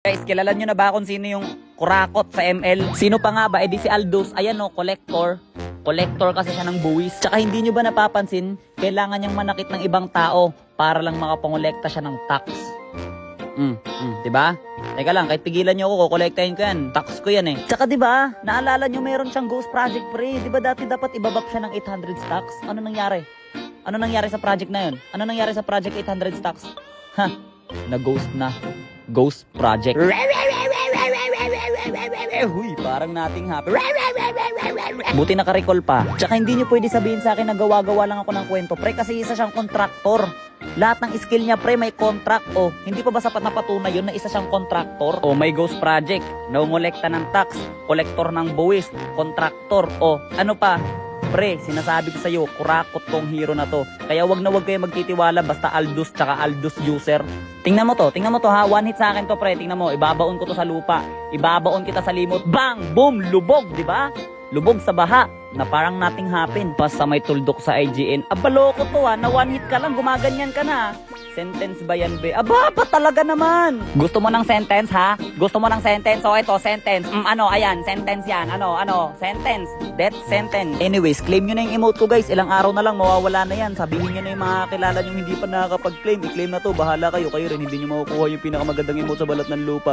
Guys, kilala nyo na ba kung sino yung kurakot sa ML? Sino pa nga ba? Eh di si Aldous. Ayan o, collector. Collector kasi siya ng buwis. Tsaka hindi nyo ba napapansin, kailangan niyang manakit ng ibang tao para lang makapangolekta siya ng tax. Mm, mm, 'di ba? Teka lang, kahit pigilan niyo ako, kukolektahin ko 'yan. Tax ko 'yan eh. Tsaka 'di ba? Naalala niyo meron siyang ghost project pre. 'Di ba dati dapat ibabap siya ng 800 stocks? Ano nangyari? Ano nangyari sa project na 'yon? Ano nangyari sa project 800 stocks? Ha, na-ghost na. Ghost project. Huy, parang nating happy. Buti naka-recall pa. Tsaka hindi niyo pwede sabihin sa akin na gawa-gawa lang ako ng kwento. Pre, kasi isa siyang kontraktor. Lahat ng skill niya, pre, may contract. O, hindi pa ba sapat na patunay yun na isa siyang kontraktor? O, may ghost project. Nangongolekta ng tax. Kolektor ng buwis. Kontraktor. O, ano pa? Pre, sinasabi ko sa'yo, kurakot tong hero na to. Kaya wag na wag kayo magtitiwala basta Aldous tsaka Aldous user. Tingnan mo to, tingnan mo to ha. One hit sa akin to pre. Tingnan mo, ibabaon ko to sa lupa. Ibabaon kita sa limot. Bang! Boom! Lubog, di ba? Lubog sa baha na parang nothing happen. Pas sa may tuldok sa IGN. Abaloko to ha, na one hit ka lang, gumaganyan ka na. Sentence ba yan be? Aba, ba talaga naman? Gusto mo ng sentence ha? Gusto mo ng sentence? O ito, sentence. Mm, ano, ayan, sentence yan. Ano, ano, sentence. Death sentence. Anyways, claim nyo na yung emote ko guys. Ilang araw na lang, mawawala na yan. Sabihin nyo na yung mga kilala nyo hindi pa nakakapag-claim. I-claim na to, bahala kayo. Kayo rin, hindi nyo makukuha yung pinakamagandang emote sa balat ng lupa.